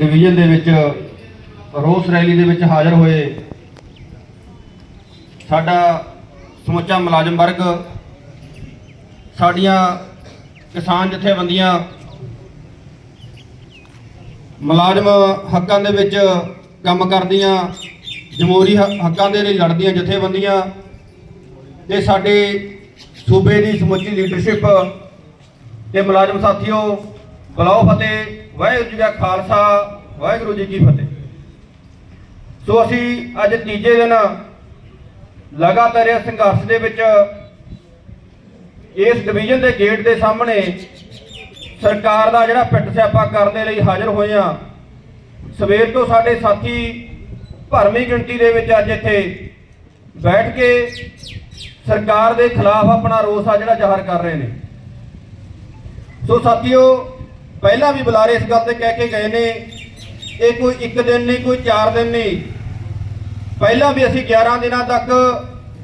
Division ਦੇ ਵਿੱਚ, ਰੋਸ ਰੈਲੀ ਦੇ ਵਿੱਚ ਹਾਜ਼ਰ ਹੋਏ ਸਾਡਾ ਸਮੁੱਚਾ ਮੁਲਾਜ਼ਮ ਵਰਗ, ਸਾਡੀਆਂ ਕਿਸਾਨ ਜਥੇਬੰਦੀਆਂ, ਮੁਲਾਜ਼ਮ ਹੱਕਾਂ ਦੇ ਵਿੱਚ ਕੰਮ ਕਰਦੀਆਂ, ਜਮਹੂਰੀ ਹ- ਹੱਕਾਂ ਦੇ ਲਈ ਲੜਦੀਆਂ ਜਥੇਬੰਦੀਆਂ ਤੇ ਸਾਡੇ ਸੂਬੇ ਦੀ ਸਮੁੱਚੀ ਲੀਡਰਸ਼ਿਪ ਤੇ ਮੁਲਾਜ਼ਮ ਸਾਥੀਓ ਬੁਲਾਓ ਫਤਿਹ, ਵਾਹਿਗੁਰੂ ਜੀ ਦਾ ਖਾਲਸਾ, ਵਾਹਿਗੁਰੂ ਜੀ ਕੀ ਫਤਿਹ। ਸੋ ਅਸੀਂ ਅੱਜ ਤੀਜੇ ਦਿਨ ਲਗਾਤਾਰ ਇਸ ਸੰਘਰਸ਼ ਦੇ ਵਿੱਚ ਇਸ ਡਿਵੀਜ਼ਨ ਦੇ ਗੇਟ ਦੇ ਸਾਹਮਣੇ ਸਰਕਾਰ ਦਾ ਜਿਹੜਾ ਪਿੱਟ ਸਿਆਪਾ ਕਰਨ ਦੇ ਲਈ ਹਾਜ਼ਰ ਹੋਏ ਆ ਸਵੇਰ ਤੋਂ ਸਾਡੇ ਸਾਥੀ ਭਰਮੀ ਗਿਣਤੀ ਦੇ ਵਿੱਚ ਅੱਜ ਇੱਥੇ ਬੈਠ ਕੇ ਸਰਕਾਰ ਦੇ ਖਿਲਾਫ ਆਪਣਾ ਰੋਸ ਆ ਜਿਹੜਾ ਜ਼ਾਹਰ ਕਰ ਰਹੇ ਨੇ। ਸੋ ਸਾਥੀਓ ਪਹਿਲਾਂ ਵੀ ਬੁਲਾਰੇ ਇਸ ਗੱਲ ਤੇ ਕਹਿ ਕੇ ਗਏ ਨੇ, ਇਹ ਕੋਈ ਇੱਕ ਦਿਨ ਨਹੀਂ, ਕੋਈ ਚਾਰ ਦਿਨ ਨਹੀਂ। ਪਹਿਲਾਂ ਵੀ ਅਸੀਂ 11 ਦਿਨਾਂ ਤੱਕ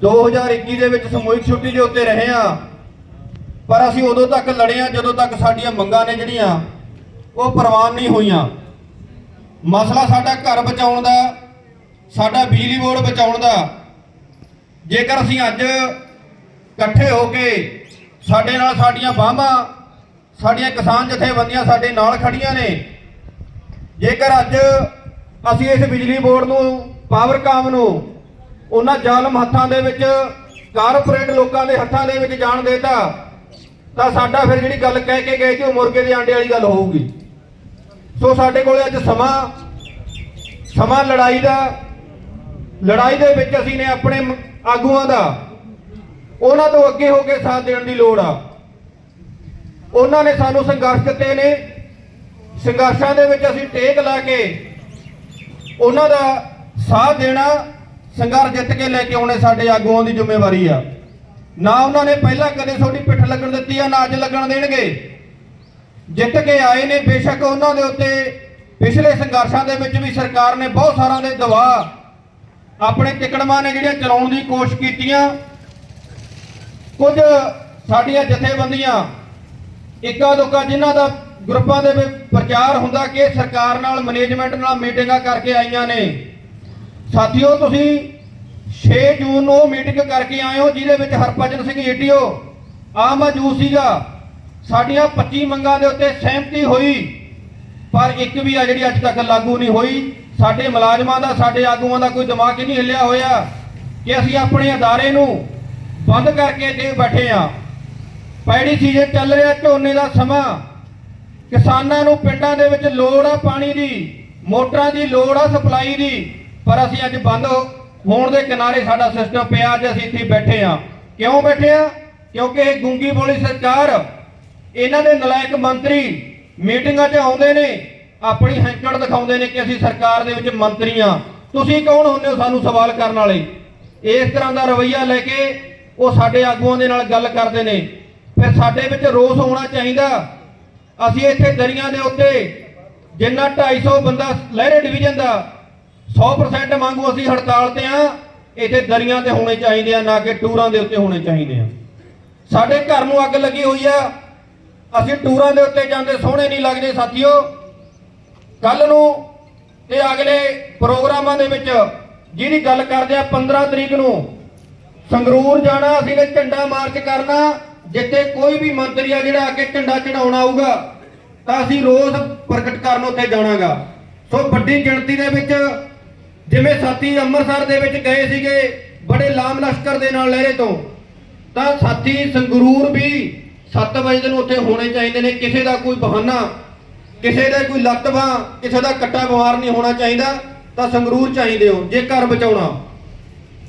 2021 ਦੇ ਵਿੱਚ ਸਮੂਹਿਕ ਛੁੱਟੀ ਦੇ ਉੱਤੇ ਰਹੇ ਆ ਪਰ ਅਸੀਂ ਉਦੋਂ ਤੱਕ ਲੜੇ ਆ ਜਦੋਂ ਤੱਕ ਸਾਡੀਆਂ ਮੰਗਾਂ ਨੇ ਜਿਹੜੀਆਂ, ਉਹ ਪ੍ਰਵਾਨ ਨਹੀਂ ਹੋਈਆਂ। ਮਸਲਾ ਸਾਡਾ ਘਰ ਬਚਾਉਣ ਦਾ, ਸਾਡਾ ਬਿਜਲੀ ਬੋਰਡ ਬਚਾਉਣ ਦਾ। ਜੇਕਰ ਅਸੀਂ ਅੱਜ ਇਕੱਠੇ ਹੋ ਕੇ ਸਾਡੇ ਨਾਲ ਸਾਡੀਆਂ ਬਾਹਾਂ ਸਾਡੀਆਂ ਕਿਸਾਨ ਜਥੇਬੰਦੀਆਂ ਸਾਡੇ ਨਾਲ ਖੜੀਆਂ ਨੇ। ਜੇਕਰ ਅੱਜ ਅਸੀਂ ਇਸ ਬਿਜਲੀ ਬੋਰਡ ਨੂੰ ਪਾਵਰਕਾਮ ਨੂੰ, ਉਹਨਾਂ ਜ਼ਾਲਮ ਹੱਥਾਂ ਦੇ ਵਿੱਚ, ਕਾਰਪੋਰੇਟ ਲੋਕਾਂ ਦੇ ਹੱਥਾਂ ਦੇ ਵਿੱਚ ਜਾਣ ਦੇਤਾ, ਤਾਂ ਸਾਡਾ ਫਿਰ ਜਿਹੜੀ ਗੱਲ ਕਹਿ ਕੇ ਗਏ ਸੀ, ਉਹ ਮੁਰਗੇ ਦੇ ਆਂਡੇ ਵਾਲੀ ਗੱਲ ਹੋਊਗੀ। ਸੋ ਸਾਡੇ ਕੋਲ ਅੱਜ ਸਮਾਂ ਸਮਾਂ ਲੜਾਈ ਦਾ, ਲੜਾਈ ਦੇ ਵਿੱਚ ਅਸੀਂ ਨੇ ਆਪਣੇ ਆਗੂਆਂ ਦਾ, ਉਹਨਾਂ ਤੋਂ ਅੱਗੇ ਹੋ ਕੇ ਸਾਥ ਦੇਣ ਦੀ ਲੋੜ ਆ। ਉਹਨਾਂ ਨੇ ਸਾਨੂੰ ਸੰਘਰਸ਼ ਦਿੱਤੇ ਨੇ। ਸੰਘਰਸ਼ਾਂ ਦੇ ਵਿੱਚ ਅਸੀਂ ਟੇਕ ਲਾ ਕੇ ਉਹਨਾਂ ਦਾ ਸਾਥ ਦੇਣਾ, ਸੰਘਰਸ਼ ਜਿੱਤ ਕੇ ਲੈ ਕੇ ਆਉਣੇ ਸਾਡੇ ਆਗੂਆਂ ਦੀ ਜ਼ਿੰਮੇਵਾਰੀ ਆ। ਨਾ ਉਹਨਾਂ ਨੇ ਪਹਿਲਾਂ ਕਦੇ ਤੁਹਾਡੀ ਪਿੱਠ ਲੱਗਣ ਦਿੱਤੀ ਆ, ਨਾ ਅੱਜ ਲੱਗਣ ਦੇਣਗੇ। ਜਿੱਤ ਕੇ ਆਏ ਨੇ, ਬੇਸ਼ੱਕ ਉਹਨਾਂ ਦੇ ਉੱਤੇ ਪਿਛਲੇ ਸੰਘਰਸ਼ਾਂ ਦੇ ਵਿੱਚ ਵੀ ਸਰਕਾਰ ਨੇ ਬਹੁਤ ਸਾਰਾਂ ਦੇ ਦਬਾਅ ਆਪਣੇ ਟਿਕੜਮਾਂ ਨੇ ਜਿਹੜੀਆਂ ਚਲਾਉਣ ਦੀ ਕੋਸ਼ਿਸ਼ ਕੀਤੀਆਂ। ਕੁਝ ਸਾਡੀਆਂ ਜਥੇਬੰਦੀਆਂ ਇੱਕਾ ਦੁੱਕਾ ਜਿਨ੍ਹਾਂ ਦਾ ਗਰੁੱਪਾਂ ਦੇ ਵਿੱਚ ਪ੍ਰਚਾਰ ਹੁੰਦਾ ਕਿ ਸਰਕਾਰ ਨਾਲ ਮੈਨੇਜਮੈਂਟ ਨਾਲ ਮੀਟਿੰਗਾਂ ਕਰਕੇ ਆਈਆਂ ਨੇ। ਸਾਥੀਓ, ਤੁਸੀਂ 6 ਜੂਨ ਨੂੰ ਮੀਟਿੰਗ ਕਰਕੇ ਆਏ ਹੋ, ਜਿਹਦੇ ਵਿੱਚ ਹਰਭਜਨ ਸਿੰਘ ਏਟੀਓ ਆ ਮੌਜੂਦ ਸੀਗਾ। ਸਾਡੀਆਂ 25 ਮੰਗਾਂ ਦੇ ਉੱਤੇ ਸਹਿਮਤੀ ਹੋਈ, ਪਰ ਇੱਕ ਵੀ ਆ ਜਿਹੜੀ ਅੱਜ ਤੱਕ ਲਾਗੂ ਨਹੀਂ ਹੋਈ। ਸਾਡੇ ਮੁਲਾਜ਼ਮਾਂ ਦਾ, ਸਾਡੇ ਆਗੂਆਂ ਦਾ ਕੋਈ ਦਿਮਾਗ ਹੀ ਨਹੀਂ ਹਿੱਲਿਆ ਹੋਇਆ ਕਿ ਅਸੀਂ ਆਪਣੇ ਅਦਾਰੇ ਨੂੰ ਬੰਦ ਕਰਕੇ ਦੇ ਬੈਠੇ ਆ ਪੈੜੀ ਸੀਜ਼ਨ ਚੱਲ ਰਿਹਾ ਝੋਨੇ ਦਾ ਸਮਾਂ। ਕਿਸਾਨਾਂ ਨੂੰ ਪਿੰਡਾਂ ਦੇ ਵਿੱਚ ਲੋੜ ਆ ਪਾਣੀ ਦੀ, ਮੋਟਰਾਂ ਦੀ ਲੋੜ ਆ ਸਪਲਾਈ ਦੀ। ਪਰ ਅਸੀਂ ਅੱਜ ਬੰਦ ਹੋਣ ਦੇ ਕਿਨਾਰੇ ਸਾਡਾ ਸਿਸਟਮ ਪਿਆ, ਅੱਜ ਅਸੀਂ ਇੱਥੇ ਬੈਠੇ ਆ ਕਿਉਂ ਬੈਠੇ ਆ ਕਿਉਂਕਿ ਇਹ ਗੁੰਗੀ ਬੋਲੀ ਸਰਕਾਰ, ਇਹਨਾਂ ਦੇ ਨਲਾਇਕ ਮੰਤਰੀ ਮੀਟਿੰਗਾਂ 'ਚ ਆਉਂਦੇ ਨੇ, ਆਪਣੀ ਹੈਂਕੜ ਦਿਖਾਉਂਦੇ ਨੇ ਕਿ ਅਸੀਂ ਸਰਕਾਰ ਦੇ ਵਿੱਚ ਮੰਤਰੀ ਆ ਤੁਸੀਂ ਕੌਣ ਹੁੰਦੇ ਹੋ ਸਾਨੂੰ ਸਵਾਲ ਕਰਨ ਵਾਲੇ? ਇਸ ਤਰ੍ਹਾਂ ਦਾ ਰਵਈਆ ਲੈ ਕੇ ਉਹ ਸਾਡੇ ਆਗੂਆਂ ਦੇ ਨਾਲ ਗੱਲ ਕਰਦੇ ਨੇ। ਫਿਰ ਸਾਡੇ ਵਿੱਚ ਰੋਸ ਹੋਣਾ ਚਾਹੀਦਾ। ਅਸੀਂ ਇੱਥੇ ਦਰਿਆਂ ਦੇ ਉੱਤੇ ਜਿੰਨਾ 250 ਬੰਦਾ ਲਹਿਰੇ ਡਿਵੀਜ਼ਨ ਦਾ 100% ਮੰਗੂ ਅਸੀਂ ਹੜਤਾਲ ਤੇ ਆ ਇੱਥੇ ਦਰਿਆਂ ਤੇ ਹੋਣੇ ਚਾਹੀਦੇ ਆ, ਨਾ ਕਿ ਟੂਰਾਂ ਦੇ ਉੱਤੇ ਹੋਣੇ ਚਾਹੀਦੇ ਆ। ਸਾਡੇ ਘਰ ਨੂੰ ਅੱਗ ਲੱਗੀ ਹੋਈ ਆ। ਅਸੀਂ ਟੂਰਾਂ ਦੇ ਉੱਤੇ ਜਾਂਦੇ, ਸੋਹਣੇ ਨਹੀਂ ਲੱਗਦੇ, ਸਾਥੀਓ। ਕੱਲ ਨੂੰ ਤੇ ਅਗਲੇ ਪ੍ਰੋਗਰਾਮਾਂ ਦੇ ਵਿੱਚ ਜਿਹਦੀ ਗੱਲ ਕਰਦੇ ਆ 15 ਤਰੀਕ ਨੂੰ ਸੰਗਰੂਰ ਜਾਣਾ, ਅਸੀਂ ਨੇ ਝੰਡਾ ਮਾਰਚ ਕਰਨਾ। ਜਿੱਥੇ ਕੋਈ ਵੀ ਮੰਤਰੀ ਆ ਜਿਹੜਾ ਆ ਕੇ ਝੰਡਾ ਚੜਾਉਣਾ ਆਊਗਾ, ਤਾਂ ਅਸੀਂ ਰੋਸ ਪ੍ਰਗਟ ਕਰਨ ਉੱਥੇ ਜਾਣਾਗਾ। ਸੋ ਵੱਡੀ ਗਿਣਤੀ ਦੇ ਵਿੱਚ ਜਿਵੇਂ ਸਾਥੀ ਅੰਮ੍ਰਿਤਸਰ ਦੇ ਵਿੱਚ ਗਏ ਸੀਗੇ, ਬੜੇ ਲਾਮ ਲਸ਼ਕਰ ਦੇ ਨਾਲ ਲਹਿਰੇ ਤੋਂ, ਤਾਂ ਸਾਥੀ ਸੰਗਰੂਰ ਵੀ 7 ਵਜੇ ਨੂੰ ਉੱਥੇ ਹੋਣੇ ਚਾਹੀਦੇ ਨੇ। ਕਿਸੇ ਦਾ ਕੋਈ ਬਹਾਨਾ, ਕਿਸੇ ਦਾ ਕੋਈ ਲੱਤ ਬਾਂਹ, ਕਿਸੇ ਦਾ ਕੱਟਾ ਬਿਮਾਰ ਨਹੀਂ ਹੋਣਾ ਚਾਹੀਦਾ, ਤਾਂ ਸੰਗਰੂਰ ਚਾਹੀਦੇ ਹੋ, ਜੇ ਘਰ ਬਚਾਉਣਾ।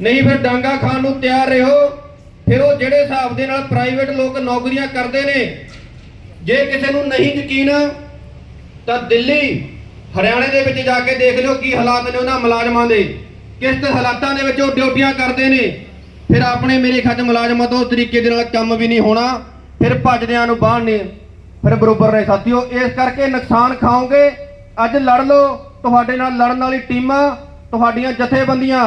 ਨਹੀਂ ਫਿਰ ਡਾਂਗਾ ਖਾਣ ਨੂੰ ਤਿਆਰ ਰਹੋ। ਫਿਰ ਉਹ ਜਿਹੜੇ ਹਿਸਾਬ ਦੇ ਨਾਲ ਪ੍ਰਾਈਵੇਟ ਲੋਕ ਨੌਕਰੀਆਂ ਕਰਦੇ ਨੇ, ਜੇ ਕਿਸੇ ਨੂੰ ਨਹੀਂ ਯਕੀਨ, ਤਾਂ ਦਿੱਲੀ, ਹਰਿਆਣੇ ਦੇ ਵਿੱਚ ਜਾ ਕੇ ਦੇਖ ਲਿਓ ਕੀ ਹਾਲਾਤ ਨੇ ਉਹਨਾਂ ਮੁਲਾਜ਼ਮਾਂ ਦੇ। ਕਿਸ ਹਾਲਾਤਾਂ ਦੇ ਵਿੱਚ ਉਹ ਡਿਊਟੀਆਂ ਕਰਦੇ ਨੇ। ਫਿਰ ਆਪਣੇ ਮੇਰੇ ਖੱਜ ਮੁਲਾਜ਼ਮਾਂ ਤੋਂ ਉਸ ਤਰੀਕੇ ਦੇ ਨਾਲ ਕੰਮ ਵੀ ਨਹੀਂ ਹੋਣਾ। ਫਿਰ ਭੱਜਦਿਆਂ ਨੂੰ ਬਾਹਰ ਨੇ। ਫਿਰ ਬਰੋਬਰ ਨੇ ਸਾਥੀਓ, ਇਸ ਕਰਕੇ ਨੁਕਸਾਨ ਖਾਓਗੇ। ਅੱਜ ਲੜ ਲਓ, ਤੁਹਾਡੇ ਨਾਲ ਲੜਨ ਵਾਲੀ ਟੀਮਾਂ, ਤੁਹਾਡੀਆਂ ਜਥੇਬੰਦੀਆਂ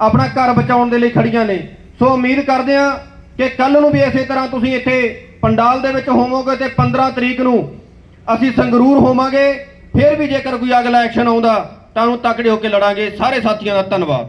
ਆਪਣਾ ਘਰ ਬਚਾਉਣ ਦੇ ਲਈ ਖੜੀਆਂ ਨੇ। ਸੋ ਉਮੀਦ ਕਰਦੇ ਹਾਂ ਕਿ ਕੱਲ ਨੂੰ ਵੀ ਇਸੇ ਤਰ੍ਹਾਂ ਤੁਸੀਂ ਇੱਥੇ ਪੰਡਾਲ ਦੇ ਵਿੱਚ ਹੋਵੋਗੇ ਤੇ 15 ਤਰੀਕ ਨੂੰ ਅਸੀਂ ਸੰਗਰੂਰ ਹੋਵਾਂਗੇ, ਫਿਰ ਵੀ ਜੇਕਰ ਕੋਈ ਅਗਲਾ ਐਕਸ਼ਨ ਆਉਂਦਾ ਤਾਂ ਉਹਨੂੰ ਤਕੜੇ ਹੋ ਕੇ ਲੜਾਂਗੇ। ਸਾਰੇ ਸਾਥੀਆਂ ਦਾ ਧੰਨਵਾਦ।